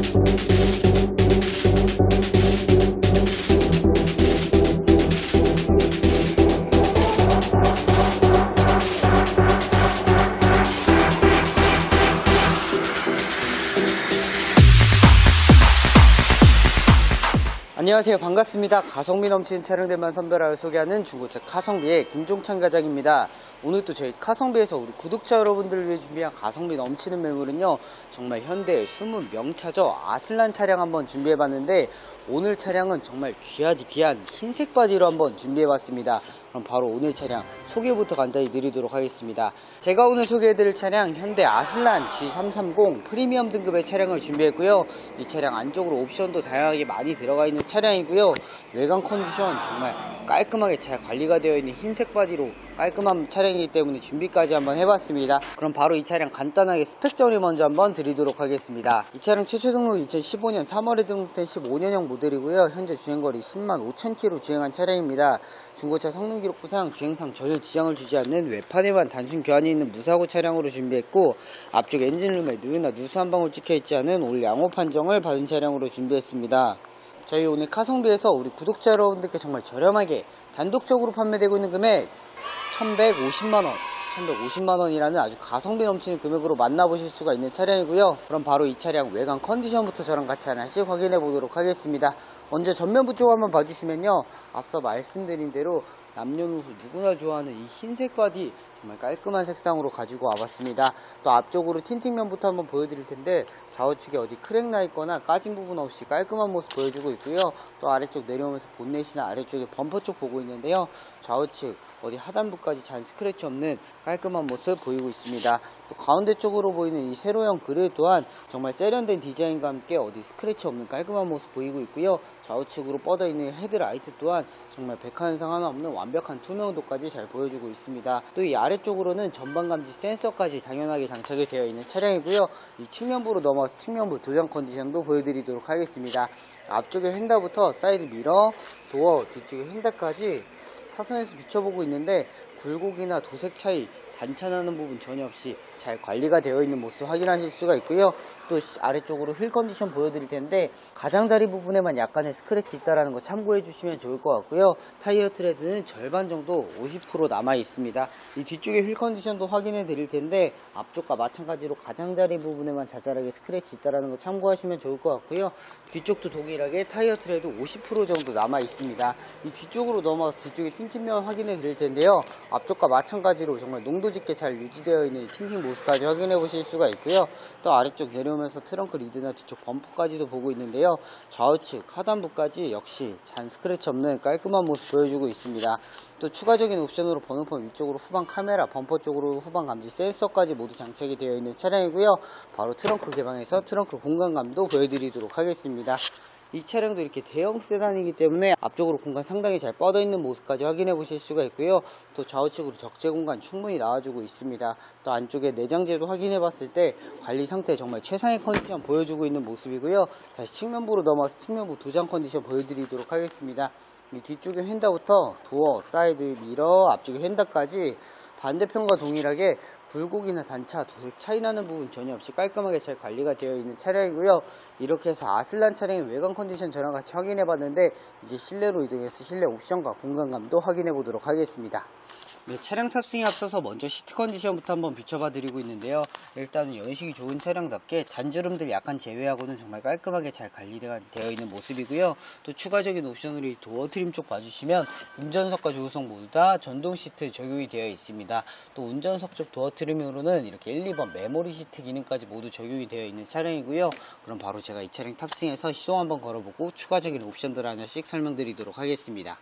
Thank you. 안녕하세요. 반갑습니다. 가성비 넘치는 차량들만 선별하여 소개하는 중고차 카성비의 김종찬 과장입니다. 오늘 또 저희 카성비에서 우리 구독자 여러분들을 위해 준비한 가성비 넘치는 매물은요. 정말 현대의 숨은 명차죠. 아슬란 차량 한번 준비해봤는데 오늘 차량은 정말 귀하디 귀한 흰색 바디로 한번 준비해봤습니다. 그럼 바로 오늘 차량 소개부터 간단히 드리도록 하겠습니다. 제가 오늘 소개해드릴 차량 현대 아슬란 G330 프리미엄 등급의 차량을 준비했고요. 이 차량 안쪽으로 옵션도 다양하게 많이 들어가 있는 차량이고요. 외관 컨디션 정말 깔끔하게 잘 관리가 되어 있는 흰색 바디로 깔끔한 차량이기 때문에 준비까지 한번 해봤습니다. 그럼 바로 이 차량 간단하게 스펙 정리 먼저 한번 드리도록 하겠습니다. 이 차량 최초 등록 2015년 3월에 등록된 15년형 모델이고요. 현재 주행거리 10만 5천 킬로 주행한 차량입니다. 중고차 성능 기록부상 주행상 전혀 지장을 주지 않는 외판에만 단순 교환이 있는 무사고 차량으로 준비했고 앞쪽 엔진룸에 누유나 누수 한 방울 찍혀 있지 않은 올 양호 판정을 받은 차량으로 준비했습니다. 저희 오늘 카성비에서 우리 구독자 여러분들께 정말 저렴하게 단독적으로 판매되고 있는 금액 1150만원 1150만원이라는 아주 가성비 넘치는 금액으로 만나보실 수가 있는 차량이고요. 그럼 바로 이 차량 외관 컨디션부터 저랑 같이 하나씩 확인해 보도록 하겠습니다. 먼저 전면부 쪽 한번 봐주시면요. 앞서 말씀드린 대로 남녀노소 누구나 좋아하는 이 흰색 바디 정말 깔끔한 색상으로 가지고 와봤습니다. 또 앞쪽으로 틴팅면부터 한번 보여드릴 텐데 좌우측에 어디 크랙 나 있거나 까진 부분 없이 깔끔한 모습 보여주고 있고요. 또 아래쪽 내려오면서 본넷이나 아래쪽에 범퍼 쪽 보고 있는데요. 좌우측 어디 하단부까지 잔 스크래치 없는 깔끔한 모습 보이고 있습니다. 또 가운데 쪽으로 보이는 이 세로형 그릴 또한 정말 세련된 디자인과 함께 어디 스크래치 없는 깔끔한 모습 보이고 있고요. 좌우측으로 뻗어 있는 헤드라이트 또한 정말 백화현상 하나 없는 완벽한 투명도까지 잘 보여주고 있습니다. 또 이 아래쪽으로는 전방 감지 센서까지 당연하게 장착이 되어 있는 차량이고요. 이 측면부로 넘어가서 측면부 도장 컨디션도 보여드리도록 하겠습니다. 앞쪽에 휀다부터 사이드 미러, 도어, 뒤쪽에 휀다까지 사선에서 비춰보고 있는 데 굴곡이나 도색 차이, 단차나는 부분 전혀 없이 잘 관리가 되어 있는 모습 확인하실 수가 있고요. 또 아래쪽으로 휠 컨디션 보여드릴 텐데 가장자리 부분에만 약간의 스크래치 있다라는 거 참고해 주시면 좋을 것 같고요. 타이어 트레드는 절반 정도 50% 남아 있습니다. 이 뒤쪽에 휠 컨디션도 확인해 드릴 텐데 앞쪽과 마찬가지로 가장자리 부분에만 자잘하게 스크래치 있다라는 거 참고하시면 좋을 것 같고요. 뒤쪽도 동일하게 타이어 트레드 50% 정도 남아 있습니다. 이 뒤쪽으로 넘어가서 뒤쪽에 틴팅면 확인해 드릴 텐데요. 앞쪽과 마찬가지로 정말 농도 짙게 잘 유지되어 있는 이 틴팅 모습까지 확인해 보실 수가 있고요. 또 아래쪽 내려오면서 트렁크 리드나 뒤쪽 범퍼까지도 보고 있는데요. 좌우측 하단부까지 역시 잔 스크래치 없는 깔끔한 모습 보여주고 있습니다. 또 추가적인 옵션으로 번호판 위쪽으로 후방 카메라, 범퍼 쪽으로 후방 감지 센서까지 모두 장착이 되어 있는 차량이고요. 바로 트렁크 개방해서 트렁크 공간감도 보여드리도록 하겠습니다. 이 차량도 이렇게 대형 세단이기 때문에 앞쪽으로 공간 상당히 잘 뻗어 있는 모습까지 확인해 보실 수가 있고요. 또 좌우측으로 적재 공간 충분히 나와주고 있습니다. 또 안쪽에 내장재도 확인해 봤을 때 관리 상태 정말 최상의 컨디션 보여주고 있는 모습이고요. 다시 측면부로 넘어와서 측면부 도장 컨디션 보여드리도록 하겠습니다. 이 뒤쪽에 휀다부터 도어, 사이드 미러, 앞쪽에 휀다까지 반대편과 동일하게 굴곡이나 단차, 도색 차이 나는 부분 전혀 없이 깔끔하게 잘 관리가 되어 있는 차량이고요. 이렇게 해서 아슬란 차량의 외관 컨디션 저랑 같이 확인해 봤는데 이제 실내로 이동해서 실내 옵션과 공간감도 확인해 보도록 하겠습니다. 네, 차량 탑승에 앞서서 먼저 시트 컨디션부터 한번 비춰봐 드리고 있는데요. 일단은 연식이 좋은 차량답게 잔주름들 약간 제외하고는 정말 깔끔하게 잘 관리가 되어 있는 모습이고요. 또 추가적인 옵션으로 이 도어 트림 쪽 봐주시면 운전석과 조수석 모두 다 전동 시트 적용이 되어 있습니다. 또 운전석 쪽 도어 트림으로는 이렇게 1, 2번 메모리 시트 기능까지 모두 적용이 되어 있는 차량이고요. 그럼 바로 제가 이 차량 탑승해서 시동 한번 걸어보고 추가적인 옵션들 하나씩 설명드리도록 하겠습니다.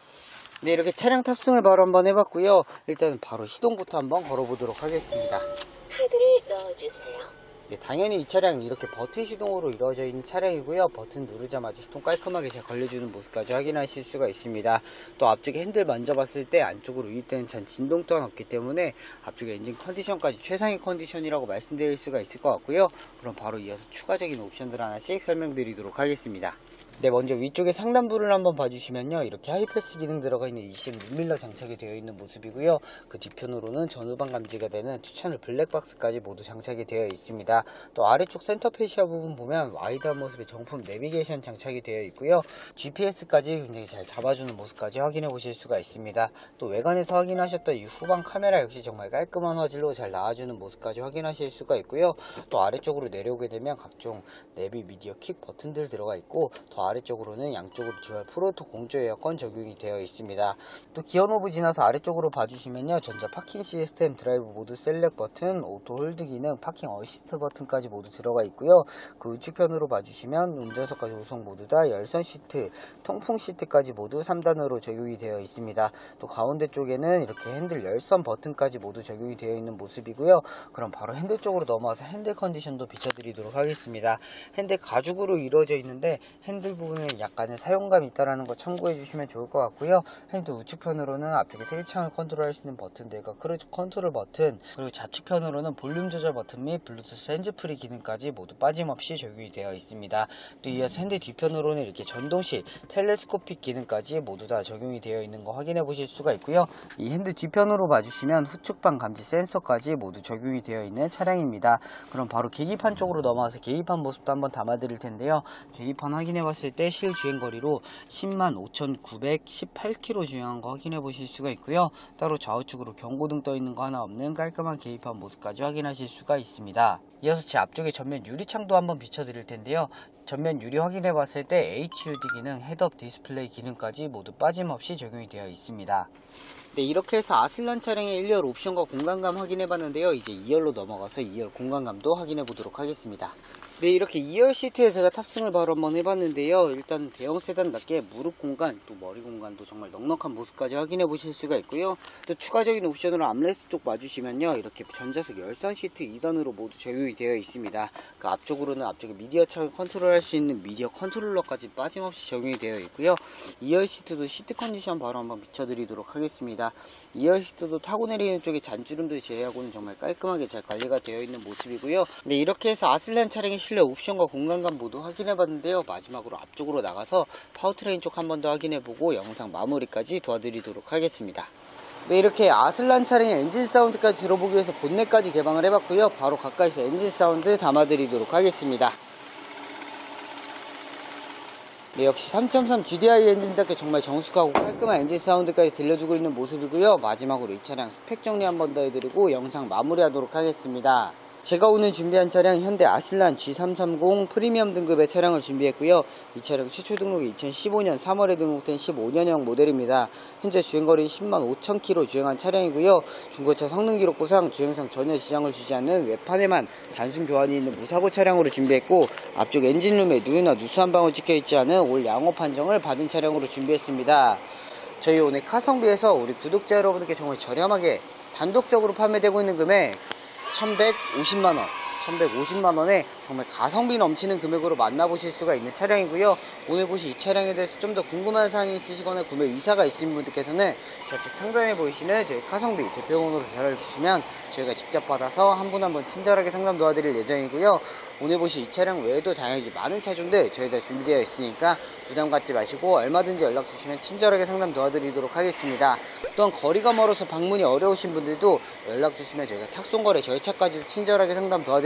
네, 이렇게 차량 탑승을 바로 한번 해봤고요. 일단은 바로 시동부터 한번 걸어보도록 하겠습니다. 카드를 넣어주세요. 네, 당연히 이 차량은 이렇게 버튼 시동으로 이루어져 있는 차량이고요. 버튼 누르자마자 시동 깔끔하게 잘 걸려주는 모습까지 확인하실 수가 있습니다. 또 앞쪽에 핸들 만져봤을 때 안쪽으로 유입되는 잔 진동 또한 없기 때문에 앞쪽에 엔진 컨디션까지 최상의 컨디션이라고 말씀드릴 수가 있을 것 같고요. 그럼 바로 이어서 추가적인 옵션들 하나씩 설명드리도록 하겠습니다. 네, 먼저 위쪽에 상단부를 한번 봐주시면요. 이렇게 하이패스 기능 들어가 있는 ECM 룸밀러 장착이 되어 있는 모습이고요. 그 뒤편으로는 전후방 감지가 되는 추천을 블랙박스까지 모두 장착이 되어 있습니다. 또 아래쪽 센터 페시아 부분 보면 와이드한 모습의 정품 내비게이션 장착이 되어 있고요. GPS까지 굉장히 잘 잡아주는 모습까지 확인해 보실 수가 있습니다. 또 외관에서 확인하셨던 이 후방 카메라 역시 정말 깔끔한 화질로 잘 나와주는 모습까지 확인하실 수가 있고요. 또 아래쪽으로 내려오게 되면 각종 내비 미디어 킥 버튼들 들어가 있고 더 아래쪽으로는 양쪽으로 듀얼 프로토 공조 에어컨 적용이 되어 있습니다. 또 기어 노브 지나서 아래쪽으로 봐주시면요. 전자 파킹 시스템 드라이브 모드 셀렉 버튼, 오토 홀드 기능, 파킹 어시스트 버튼까지 모두 들어가 있고요. 그 우측편으로 봐주시면 운전석과 조성 모두 다 열선 시트, 통풍 시트까지 모두 3단으로 적용이 되어 있습니다. 또 가운데 쪽에는 이렇게 핸들 열선 버튼까지 모두 적용이 되어 있는 모습이고요. 그럼 바로 핸들 쪽으로 넘어와서 핸들 컨디션도 비춰드리도록 하겠습니다. 핸들 가죽으로 이루어져 있는데 핸들 부분에 약간의 사용감이 있다는 거 참고해 주시면 좋을 것 같고요. 핸들 우측편으로는 앞쪽에 트립창을 컨트롤 할 수 있는 버튼들과 크루즈 컨트롤 버튼 그리고 좌측편으로는 볼륨 조절 버튼 및 블루투스 핸즈프리 기능까지 모두 빠짐없이 적용이 되어 있습니다. 또 이어서 핸들 뒤편으로는 이렇게 전동식 텔레스코픽 기능까지 모두 다 적용이 되어 있는 거 확인해 보실 수가 있고요. 이 핸들 뒤편으로 봐주시면 후측방 감지 센서까지 모두 적용이 되어 있는 차량입니다. 그럼 바로 계기판 쪽으로 넘어와서 계기판 모습도 한번 담아 드릴 텐데요. 계기판 확인해 봤을 때 실 주행 거리로 10만 5,918km 주행한 거 확인해 보실 수가 있고요. 따로 좌우측으로 경고등 떠 있는 거 하나 없는 깔끔한 계기판 모습까지 확인하실 수가 있습니다. 이어서 제 앞쪽에 전면 유리창도 한번 비춰 드릴 텐데요. 전면 유리 확인해 봤을 때 HUD 기능, 헤드업 디스플레이 기능까지 모두 빠짐없이 적용이 되어 있습니다. 네, 이렇게 해서 아슬란 차량의 1열 옵션과 공간감 확인해 봤는데요. 이제 2열로 넘어가서 2열 공간감도 확인해 보도록 하겠습니다. 네, 이렇게 2열 시트에 제가 탑승을 바로 한번 해봤는데요. 일단 대형 세단답게 무릎 공간, 또 머리 공간도 정말 넉넉한 모습까지 확인해 보실 수가 있고요. 또 추가적인 옵션으로 암레스트 쪽 봐주시면요. 이렇게 전자석 열선 시트 2단으로 모두 적용이 되어 있습니다. 그 앞쪽으로는 앞쪽에 미디어 창을 컨트롤할 수 있는 미디어 컨트롤러까지 빠짐없이 적용이 되어 있고요. 2열 시트도 시트 컨디션 바로 한번 비춰드리도록 하겠습니다. 2열 시트도 타고 내리는 쪽에 잔주름들 제외하고는 정말 깔끔하게 잘 관리가 되어 있는 모습이고요. 네, 이렇게 해서 아슬란 차량의 실내 옵션과 공간감 모두 확인해 봤는데요. 마지막으로 앞쪽으로 나가서 파워트레인 쪽 한 번 더 확인해 보고 영상 마무리까지 도와드리도록 하겠습니다. 네, 이렇게 아슬란 차량의 엔진 사운드까지 들어보기 위해서 본넷까지 개방을 해봤고요. 바로 가까이서 엔진 사운드 담아드리도록 하겠습니다. 네, 역시 3.3 GDI 엔진답게 정말 정숙하고 깔끔한 엔진 사운드까지 들려주고 있는 모습이고요. 마지막으로 이 차량 스펙 정리 한 번 더 해드리고 영상 마무리하도록 하겠습니다. 제가 오늘 준비한 차량 현대 아실란 G330 프리미엄 등급의 차량을 준비했고요. 이 차량 최초 등록이 2015년 3월에 등록된 15년형 모델입니다. 현재 주행거리 10만 5천 킬로 주행한 차량이고요. 중고차 성능 기록부상 주행상 전혀 지장을 주지 않는 외판에만 단순 교환이 있는 무사고 차량으로 준비했고 앞쪽 엔진룸에 누유나 누수 한 방울 찍혀 있지 않은 올 양호 판정을 받은 차량으로 준비했습니다. 저희 오늘 카성비에서 우리 구독자 여러분들께 정말 저렴하게 단독적으로 판매되고 있는 금액 1150만원 1150만원에 정말 가성비 넘치는 금액으로 만나보실 수가 있는 차량이고요. 오늘 보신 이 차량에 대해서 좀 더 궁금한 사항이 있으시거나 구매 의사가 있으신 분들께서는 좌측 상단에 보이시는 저희 카성비 대표번호로 전화를 주시면 저희가 직접 받아서 한 분 한 분 친절하게 상담 도와드릴 예정이고요. 오늘 보신 이 차량 외에도 다양하게 많은 차종들 저희가 준비되어 있으니까 부담 갖지 마시고 얼마든지 연락 주시면 친절하게 상담 도와드리도록 하겠습니다. 또한 거리가 멀어서 방문이 어려우신 분들도 연락 주시면 저희가 탁송거래 절차까지 친절하게 상담 도와드